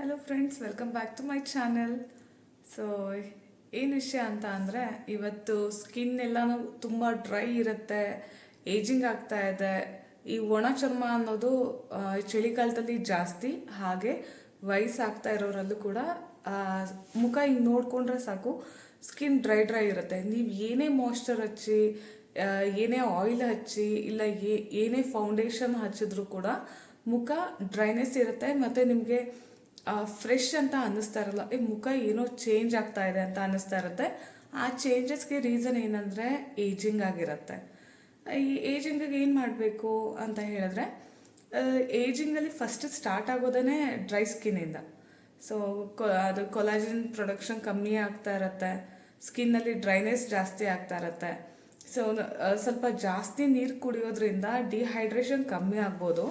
Hello friends welcome back to my channel so ಏನು ವಿಷಯ ಅಂತ ಅಂದರೆ, ಇವತ್ತು ಸ್ಕಿನ್ ಎಲ್ಲಾನು ತುಂಬ ಡ್ರೈ ಇರುತ್ತೆ ಏಜಿಂಗ್ ಆಗ್ತಾ ಇದೆ. ಈ ಒಣ ಚರ್ಮ ಅನ್ನೋದು ಚಳಿಗಾಲದಲ್ಲಿ ಜಾಸ್ತಿ, ಹಾಗೆ ವಯಸ್ಸಾಗ್ತಾ ಇರೋರಲ್ಲೂ ಕೂಡ ಮುಖ ಹಿಂಗೆ ನೋಡಿಕೊಂಡ್ರೆ ಸಾಕು ಸ್ಕಿನ್ ಡ್ರೈ ಡ್ರೈ ಇರುತ್ತೆ. ನೀವು ಏನೇ ಮಾಯ್ಶ್ಚರ್ ಹಚ್ಚಿ ಏನೇ ಆಯಿಲ್ ಹಚ್ಚಿ, ಇಲ್ಲ ಏನೇ ಫೌಂಡೇಶನ್ ಹಚ್ಚಿದ್ರು ಕೂಡ ಮುಖ ಡ್ರೈನೆಸ್ ಇರುತ್ತೆ, ಮತ್ತು ನಿಮಗೆ ಫ್ರೆಶ್ ಅಂತ ಅನ್ನಿಸ್ತಾ ಇರಲ್ಲ. ಈ ಮುಖ ಏನೋ ಚೇಂಜ್ ಆಗ್ತಾ ಇದೆ ಅಂತ ಅನ್ನಿಸ್ತಾ ಇರುತ್ತೆ. ಆ ಚೇಂಜಸ್ಗೆ ರೀಸನ್ ಏನಂದರೆ ಏಜಿಂಗ್ ಆಗಿರುತ್ತೆ. ಈ ಏಜಿಂಗಿಗೆ ಏನು ಮಾಡಬೇಕು ಅಂತ ಹೇಳಿದ್ರೆ ಏಜಿಂಗಲ್ಲಿ ಫಸ್ಟ್ ಸ್ಟಾರ್ಟ್ ಆಗೋದೇ ಡ್ರೈ ಸ್ಕಿನ್ನಿಂದ ಸೊ ಅದು ಕೊಲಾಜಿನ್ ಪ್ರೊಡಕ್ಷನ್ ಕಮ್ಮಿ ಆಗ್ತಾ ಇರುತ್ತೆ. ಸ್ಕಿನ್ನಲ್ಲಿ ಡ್ರೈನೆಸ್ ಜಾಸ್ತಿ ಆಗ್ತಾ ಇರುತ್ತೆ. ಸೊ ಸ್ವಲ್ಪ ಜಾಸ್ತಿ ನೀರು ಕುಡಿಯೋದ್ರಿಂದ ಡಿಹೈಡ್ರೇಷನ್ ಕಮ್ಮಿ ಆಗ್ಬೋದು.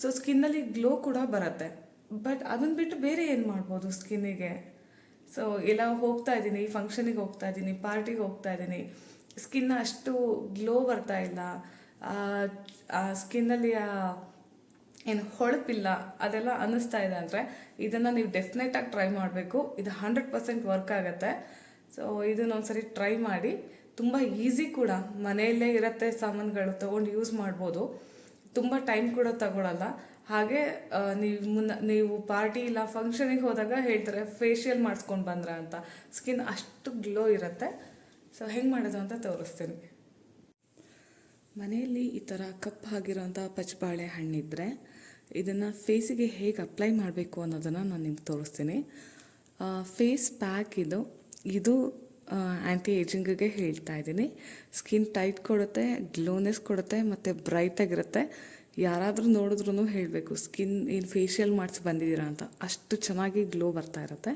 ಸೊ ಸ್ಕಿನ್ನಲ್ಲಿ ಗ್ಲೋ ಕೂಡ ಬರುತ್ತೆ. ಬಟ್ ಅದನ್ನ ಬಿಟ್ಟು ಬೇರೆ ಏನು ಮಾಡ್ಬೋದು ಸ್ಕಿನ್ನಿಗೆ ಸೊ ಎಲ್ಲ ಹೋಗ್ತಾ ಇದ್ದೀನಿ ಫಂಕ್ಷನಿಗೆ ಹೋಗ್ತಾ ಇದ್ದೀನಿ ಪಾರ್ಟಿಗೆ ಹೋಗ್ತಾ ಇದ್ದೀನಿ. ಸ್ಕಿನ್ ಅಷ್ಟು ಗ್ಲೋ ಬರ್ತಾ ಇಲ್ಲ. ಆ ಸ್ಕಿನ್ನಲ್ಲಿ ಏನು ಹೊಳಪಿಲ್ಲ, ಅದೆಲ್ಲ ಅನ್ನಿಸ್ತಾ ಇದೆ ಅಂದರೆ ಇದನ್ನು ನೀವು ಡೆಫಿನೆಟಾಗಿ ಟ್ರೈ ಮಾಡಬೇಕು. ಇದು ಹಂಡ್ರೆಡ್ ಪರ್ಸೆಂಟ್ ವರ್ಕ್ ಆಗುತ್ತೆ. ಸೊ ಇದನ್ನೊಂದ್ಸರಿ ಟ್ರೈ ಮಾಡಿ. ತುಂಬ ಈಸಿ ಕೂಡ. ಮನೆಯಲ್ಲೇ ಇರುತ್ತೆ ಸಾಮಾನುಗಳು ತೊಗೊಂಡು ಯೂಸ್ ಮಾಡ್ಬೋದು. ತುಂಬ ಟೈಮ್ ಕೂಡ ತಗೊಳ್ಳಲ್ಲ ಹಾಗೆ ನೀವು ಮುನ್ನ, ನೀವು ಪಾರ್ಟಿ ಇಲ್ಲ ಫಂಕ್ಷನಿಗೆ ಹೋದಾಗ ಹೇಳ್ತಾರೆ ಫೇಶಿಯಲ್ ಮಾಡಿಸ್ಕೊಂಡು ಬಂದ್ರ ಅಂತ. ಸ್ಕಿನ್ ಅಷ್ಟು ಗ್ಲೋ ಇರುತ್ತೆ. ಸೊ ಹೆಂಗೆ ಮಾಡೋದು ಅಂತ ತೋರಿಸ್ತೀನಿ. ಮನೆಯಲ್ಲಿ ಈ ಥರ ಕಪ್ ಆಗಿರೋಂಥ ಪಚ್ಚಬಾಳೆ ಹಣ್ಣಿದ್ರೆ, ಇದನ್ನು ಫೇಸಿಗೆ ಹೇಗೆ ಅಪ್ಲೈ ಮಾಡಬೇಕು ಅನ್ನೋದನ್ನು ನಾನು ನಿಮ್ಗೆ ತೋರಿಸ್ತೀನಿ. ಫೇಸ್ ಪ್ಯಾಕ್ ಇದು ಇದು ಆ್ಯಂಟಿ ಏಜಿಂಗಿಗೆ ಹೇಳ್ತಾ ಇದ್ದೀನಿ. ಸ್ಕಿನ್ ಟೈಟ್ ಕೊಡುತ್ತೆ ಗ್ಲೋನೆಸ್ ಕೊಡುತ್ತೆ, ಮತ್ತು ಬ್ರೈಟಾಗಿರುತ್ತೆ ಯಾರಾದರೂ ನೋಡಿದ್ರೂ ಹೇಳಬೇಕು, ಸ್ಕಿನ್ ಏನು ಫೇಶಿಯಲ್ ಮಾಡಿಸಿ ಬಂದಿದ್ದೀರಾ ಅಂತ. ಅಷ್ಟು ಚೆನ್ನಾಗಿ ಗ್ಲೋ ಬರ್ತಾ ಇರುತ್ತೆ.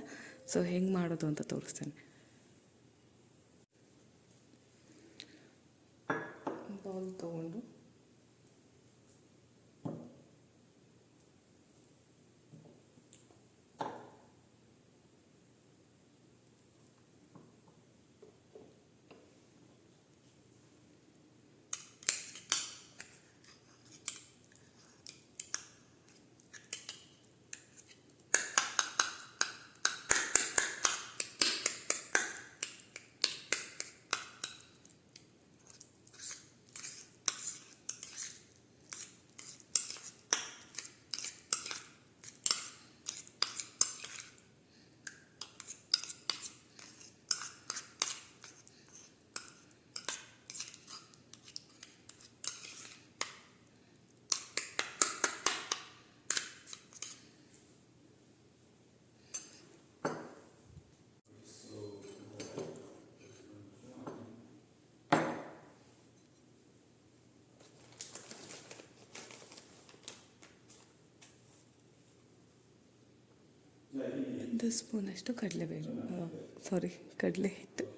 ಸೊ ಹೆಂಗೆ ಮಾಡೋದು ಅಂತ ತೋರಿಸ್ತೇನೆ. ಬೌಲ್ ತೊಗೊಂಡು. ಒಂದು ಸ್ಪೂನಷ್ಟು ಕಡಲೆಬೇಳೆ ಸಾರಿ ಕಡಲೆ ಹಿಟ್ಟು.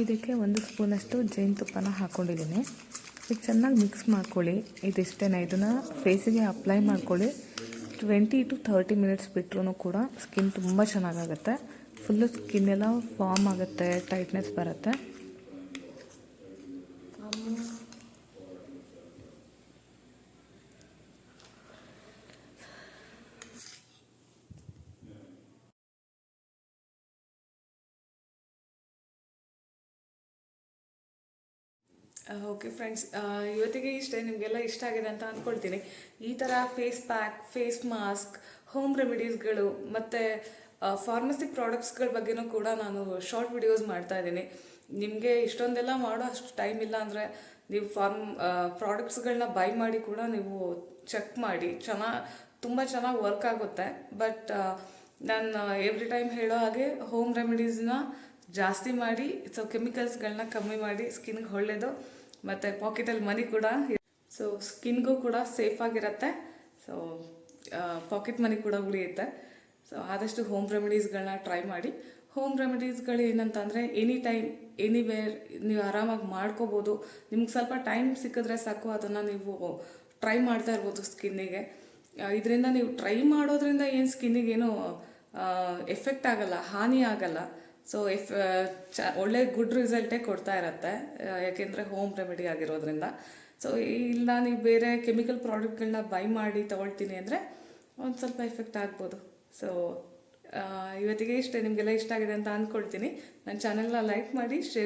ಇದಕ್ಕೆ ಒಂದು ಸ್ಪೂನಷ್ಟು ಜೇನುತುಪ್ಪನ ಹಾಕ್ಕೊಂಡಿದ್ದೀನಿ ಇದು ಚೆನ್ನಾಗಿ ಮಿಕ್ಸ್ ಮಾಡ್ಕೊಳ್ಳಿ. ಇದಿಷ್ಟೇ ಇದನ್ನು ಫೇಸಿಗೆ ಅಪ್ಲೈ ಮಾಡ್ಕೊಳ್ಳಿ. ಟ್ವೆಂಟಿ ಟು ತರ್ಟಿ ಮಿನಿಟ್ಸ್ ಬಿಟ್ರೂ ಕೂಡ ಸ್ಕಿನ್ ತುಂಬ ಚೆನ್ನಾಗಾಗುತ್ತೆ. ಫುಲ್ಲು ಸ್ಕಿನ್ ಎಲ್ಲ ಫಾರ್ಮ್ ಆಗುತ್ತೆ ಟೈಟ್ನೆಸ್ ಬರುತ್ತೆ. ಓಕೆ ಫ್ರೆಂಡ್ಸ್ ಇವತ್ತಿಗೆ ಇಷ್ಟೇ, ನಿಮಗೆಲ್ಲ ಇಷ್ಟ ಆಗಿದೆ ಅಂತ ಅಂದ್ಕೊಳ್ತೀನಿ ಈ ಥರ face pack face mask home ರೆಮಿಡೀಸ್ಗಳು ಮತ್ತು ಫಾರ್ಮಸಿ ಪ್ರಾಡಕ್ಟ್ಸ್ಗಳ ಬಗ್ಗೆನೂ ಕೂಡ ನಾನು ಶಾರ್ಟ್ ವಿಡಿಯೋಸ್ ಮಾಡ್ತಾ ಇದ್ದೀನಿ. ನಿಮಗೆ ಇಷ್ಟೊಂದೆಲ್ಲ ಮಾಡೋ ಅಷ್ಟು ಟೈಮ್ ಇಲ್ಲ ಅಂದರೆ ನೀವು ಫಾರ್ಮ್ ಪ್ರಾಡಕ್ಟ್ಸ್ಗಳನ್ನ ಬೈ ಮಾಡಿ ಕೂಡ ನೀವು ಚೆಕ್ ಮಾಡಿ. ಚೆನ್ನಾಗಿ ತುಂಬ ಚೆನ್ನಾಗಿ ವರ್ಕ್ ಆಗುತ್ತೆ. ಬಟ್ ನಾನು ಎವ್ರಿ ಟೈಮ್ ಹೇಳೋ ಹಾಗೆ ಹೋಮ್ ರೆಮಿಡೀಸ್ನ ಜಾಸ್ತಿ ಮಾಡಿ ಸೊ ಕೆಮಿಕಲ್ಸ್ಗಳನ್ನ ಕಮ್ಮಿ ಮಾಡಿ ಸ್ಕಿನ್ಗೆ ಒಳ್ಳೆಯದು ಮತ್ತು ಪಾಕೆಟಲ್ಲಿ ಮನಿ ಕೂಡ ಸೊ ಸ್ಕಿನ್ಗೂ ಕೂಡ ಸೇಫ್ ಆಗಿರುತ್ತೆ. ಸೊ ಪಾಕೆಟ್ ಮನಿ ಕೂಡ ಉಳಿಯುತ್ತೆ. ಸೊ ಆದಷ್ಟು ಹೋಮ್ ರೆಮಿಡೀಸ್ಗಳನ್ನ ಟ್ರೈ ಮಾಡಿ. ಹೋಮ್ ರೆಮಿಡೀಸ್ಗಳು ಏನಂತಂದರೆ ಎನಿ ಟೈಮ್ ಎನಿವೇರ್ ನೀವು ಆರಾಮಾಗಿ ಮಾಡ್ಕೋಬೋದು. ನಿಮ್ಗೆ ಸ್ವಲ್ಪ ಟೈಮ್ ಸಿಕ್ಕಿದ್ರೆ ಸಾಕು, ಅದನ್ನು ನೀವು ಟ್ರೈ ಮಾಡ್ತಾ ಇರ್ಬೋದು ಸ್ಕಿನ್ನಿಗೆ ಇದರಿಂದ ನೀವು ಟ್ರೈ ಮಾಡೋದ್ರಿಂದ ಏನು ಸ್ಕಿನ್ನಿಗೆ ಏನು ಎಫೆಕ್ಟ್ ಆಗಲ್ಲ, ಹಾನಿ ಆಗಲ್ಲ. ಸೊ ಇಫ್ ಚ, ಒಳ್ಳೆ ಗುಡ್ ರಿಸಲ್ಟೇ ಕೊಡ್ತಾ ಇರತ್ತೆ ಯಾಕೆಂದರೆ ಹೋಮ್ ರೆಮಿಡಿ ಆಗಿರೋದ್ರಿಂದ. ಸೊ ಇಲ್ಲ ನೀವು ಬೇರೆ ಕೆಮಿಕಲ್ ಪ್ರಾಡಕ್ಟ್ಗಳನ್ನ ಬೈ ಮಾಡಿ ತೊಗೊಳ್ತೀನಿ ಅಂದರೆ ಒಂದು ಸ್ವಲ್ಪ ಎಫೆಕ್ಟ್ ಆಗ್ಬೋದು. ಸೊ ಇವತ್ತಿಗೆ ಇಷ್ಟೇ, ನಿಮಗೆಲ್ಲ ಇಷ್ಟ ಆಗಿದೆ ಅಂತ ಅಂದ್ಕೊಳ್ತೀನಿ ನನ್ನ ಚಾನೆಲ್ನ ಲೈಕ್ ಮಾಡಿ ಶೇರ್